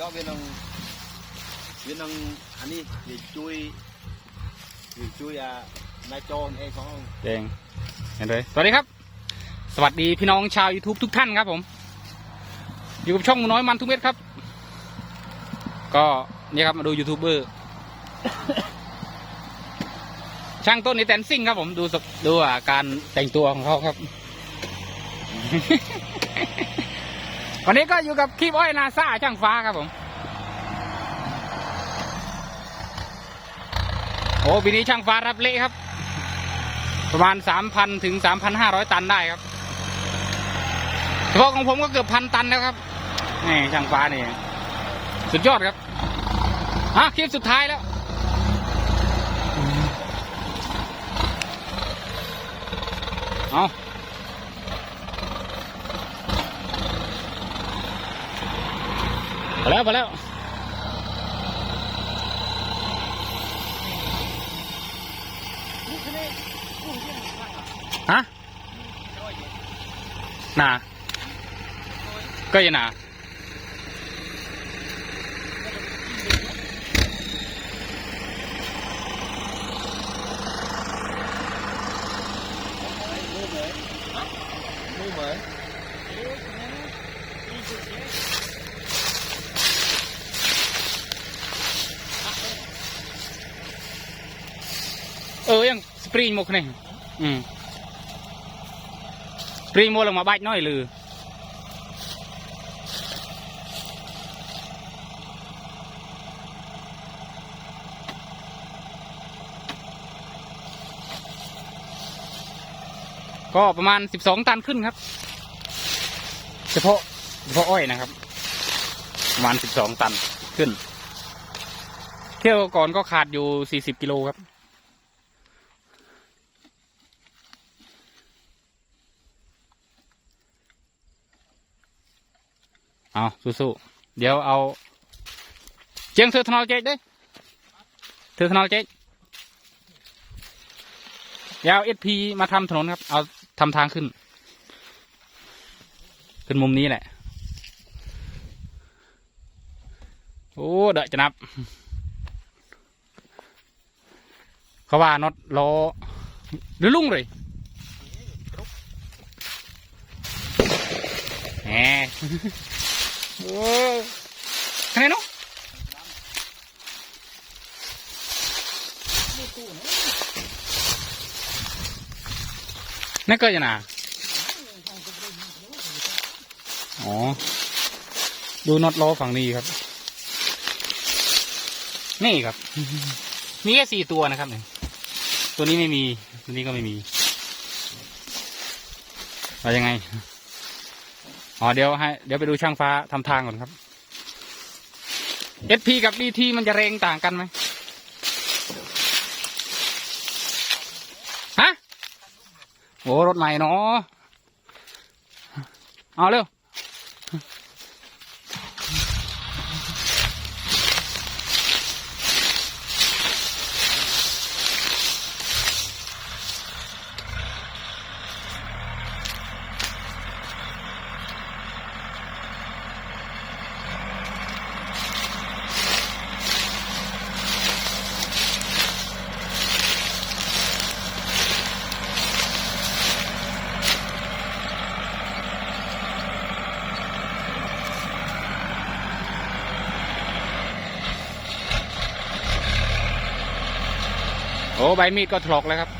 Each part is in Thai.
cho bên ông bên ông anh đi để chui để chui à nai tròn hay không เองเห็นเลยสวัสดีครับ สวัสดีพี่น้องชาว YouTube ทุกท่านครับผม อยู่กับช่องหมูน้อยมันทุกเม็ดครับ ก็เนี่ยครับมาดูยูทูบเบอร์ ช่างต้นนี่แตนซิ่งครับผมดูสกดูอะการแต่งตัวของเขาครับ วันนี้ก็อยู่กับคลิปอ้อยนาซาช่างฟ้าครับผม โอ้ปีนี้ช่างฟ้ารับเละครับ ประมาณสามพันถึงสามพันห้าร้อยตันได้ครับเฉพาะของผมก็เกือบพันตันแล้วครับนี่ช่างฟ้านี่สุดยอดครับอะคลิปสุดท้ายแล้วเอาไป แล้วไปแล้วฮะน่ะก็ยังน่ะ mua mới เอ ปริงหมกนี่อืมปริงโมลงมาบาดน้อยลือก็ประมาณสิบสองตันขึ้นครับ เฉพาะเฉพาะอ้อยนะครับ ประมาณสิบสองตันขึ้น เที่ยวก่อนก็ขาดอยู่สี่สิบกิโลครับ เอาสู้ๆเดี๋ยวเอา เจียงเธอทนอลเจ๊กเด้เธอทนอลเจ๊กเดี๋ยวเอสพีมาทำถนนครับ เอาทำทางขึ้น ขึ้นมุมนี้แหละ โอ้ เดอะจะนับ เขาว่าน็อตล้อหรือลุ่งเลยแหม โอ้คะแนนเนาะนั่นก็จะน่ะอ๋อดูน็อตล้อฝั่งนี้ครับ นี่ครับ มีแค่สี่ตัวนะครับเนี่ยตัวนี้ไม่มี ตัวนี้ก็ไม่มีว่ายังไง อ๋อเดี๋ยวให้เดี๋ยวไปดูช่างฟ้าทำทางก่อนครับ SP กับ DT มันจะแรงต่างกันไหมฮะโอ้รถใหม่เนาะเอาเร็ว อ้ใบมีดก็ถลอกแล้วครับ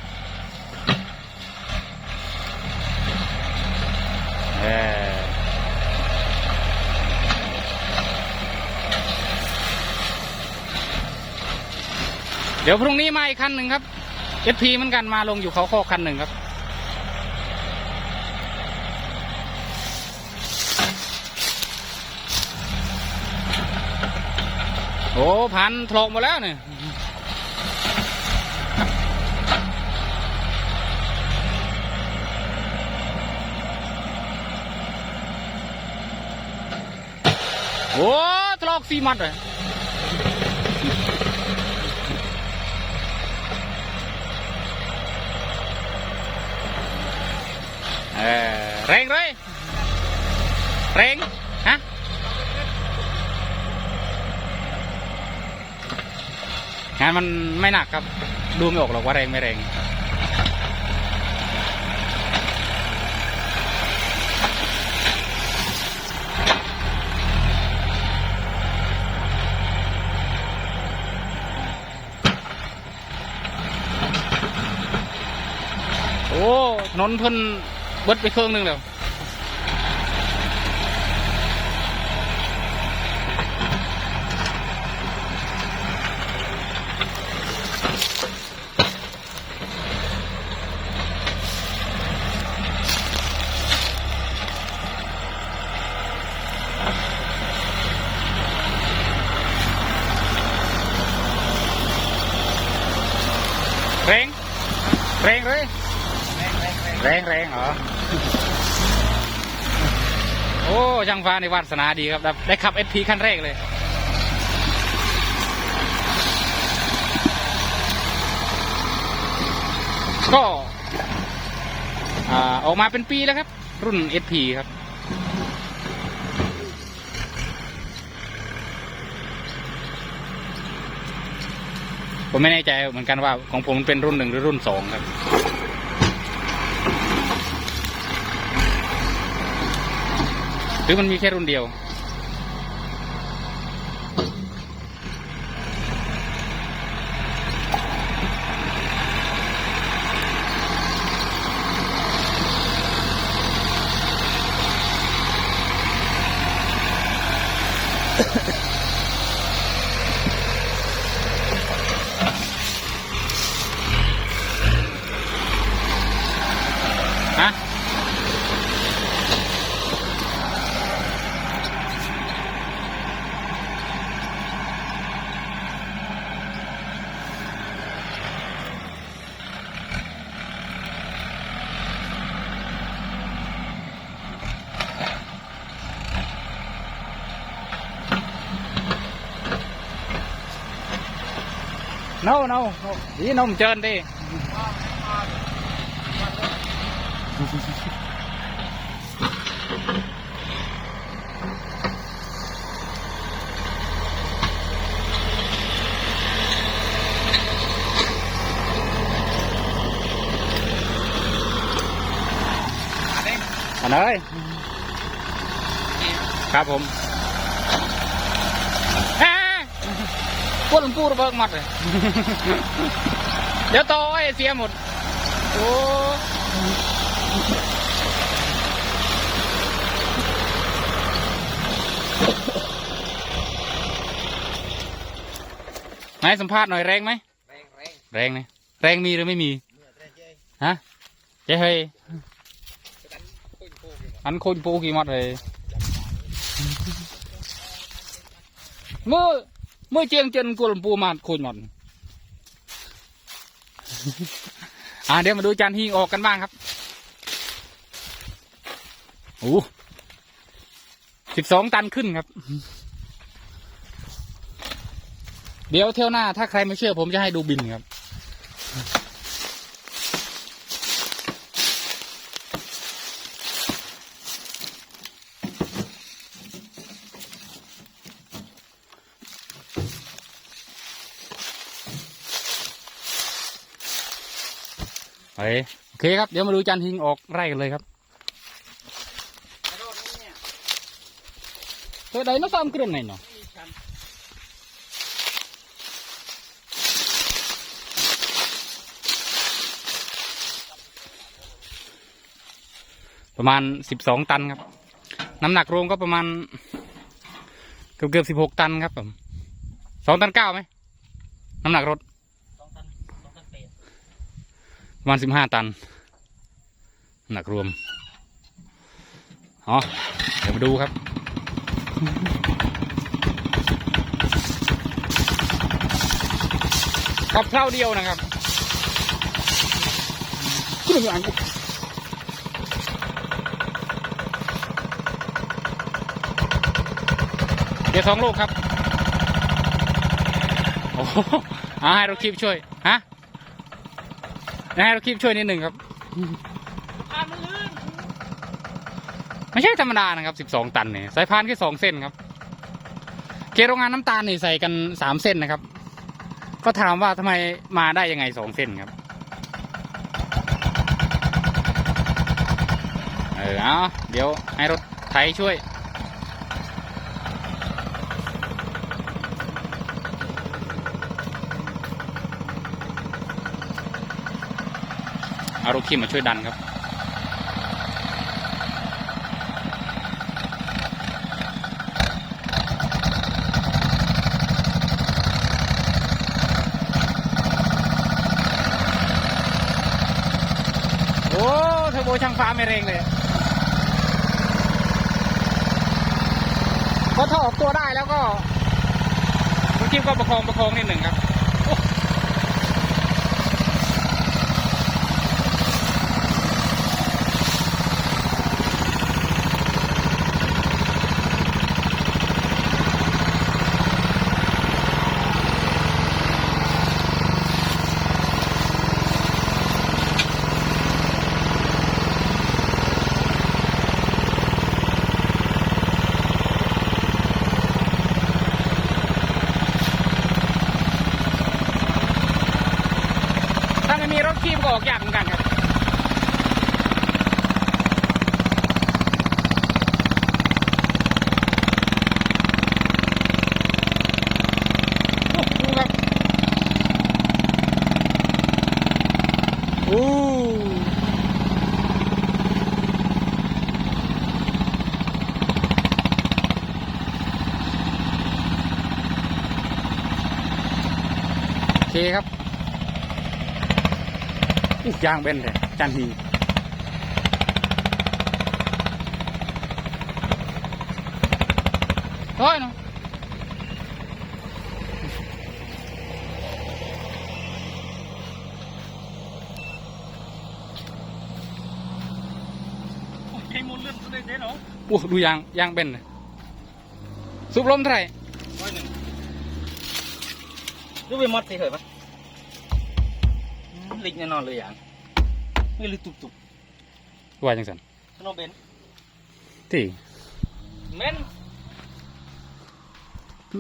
เออเดี๋ยวพรุ่งนี้มาอีกคันหนึ่งครับ SP เหมือนกันมาลงอยู่เขาโคกคันหนึ่งครับโอ้พันถลอกหมดแล้วเนี่ย โอ้ทลอกสีมัดเลยเเร่งเลยเร่งฮะงานมันไม่หนักครับ ดูไม่ออกหรอกว่าแรงไม่แรง นนเพิ่นเบิดไปเครื่องหนึงแล้วแรงแรงเลย แรงแรงเหรอ โอ้ช่างฟ้าในวาสนาดีครับ ได้ขับเอสพีขั้นแรกเลย ก็อออกมาเป็นปีแล้วครับ รุ่น SP ครับ ผมไม่แน่ใจเหมือนกันว่าของผมเป็นรุ่นหนึ่งหรือรุ่นสองครับ รือมันมีแค่รุ่นเดียวฮ no no no ý nó không trơn đi anh ơi ครับผมเอ้ย พวกหลวงปู่ระเบิดหมดเลยเดี๋ยวโตไอ้เสียหมด โอ้ไหนสัมภาษณ์หน่อยแรงไหมแรงแรงแรงนะแรงมีหรือไม่มีเมื่อแรงเย้ฮะเจ๊เฮ้ยคุยโค้งอยู่อันคนปูกี่มัดเลยเมื่อ เมื่อเจียงเจนกุหลปูมาคุยหมดอ่าเดี๋ยวมาดูจานฮิงออกกันบ้างครับโอ้สิบสองตันขึ้นครับ เดี๋ยวเที่ยวหน้าถ้าใครไม่เชื่อผมจะให้ดูบินครับ ไปโอ เคครับ เดี๋ยวมาดูจานฮิงออกไร่กันเลยครับเฮ้ยได้มาซ้ำกระนไหนเนาะประมาณสิบสองตันครับ น้ำหนักรวมก็ประมาณ เกือบเกือบสิบหกตันครับผมสองตันเก้าไหมน้ำหนักรถ สองตันสองตันเปร ประมาณสิบห้าตัน หนักรวมอ๋อเดี๋ยวมาดูครับกับเท่าเดียวนะครับขึ้นมาอ่านกูเดี๋ยวสองลูกครับ โอ้โหอ่าให้เราคลิปช่วย ฮะให้เราคลิปช่วยนิดหนึ่งครับ ไม่ใช่ธรรมดานะครับสิบสองตันเนี่ยสายพานแค่สองเส้นครับ เกโรงงานน้ำตาลนี่ใส่กันสามเส้นนะครับ ก็ถามว่าทำไมมาได้ยังไงสองเส้นครับเออเอาเดี๋ยวให้รถไถช่วย เอารถขี้มาช่วยดันครับ โอ้เทอร์โบช่างฟ้าไม่เร่งเลยพอถ้าออกตัวได้แล้วก็คุณกิ๊บก็ประคองประคองนิดหนึ่งครับ ถ้าไม่มีรถคีบก็ออกยากเหมือนกันครับโอ้ดูครับโอ้โอเคครับ อู้ยางเบนเลยจันทีร้อยเนาะใช้มูลเลื่อนตัวเด็ดเหรออู้ดูยางยางเบนเลยซุปลมเท่าไหร่ร้อยหนึ่งดูไปมอดสิเหรอปะ ลิกแน่นอนเลยอย่างไม่ลึกตุบตุบว่าจังสันขนมเบนที่เม่น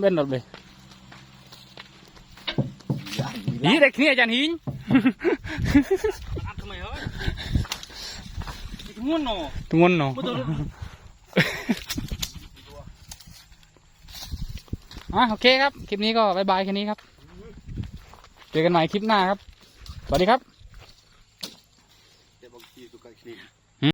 เบนรถเลยนี่เด็กนี่อาจารย์หินอัดทำไมเฮ้ยมันง่วนหนอทุกคนเนาะไม่ต้องอะโอเคครับ คลิปนี้ก็บายบายแค่นี้ครับ เจอกันใหม่คลิปหน้าครับ สวัสดีครับ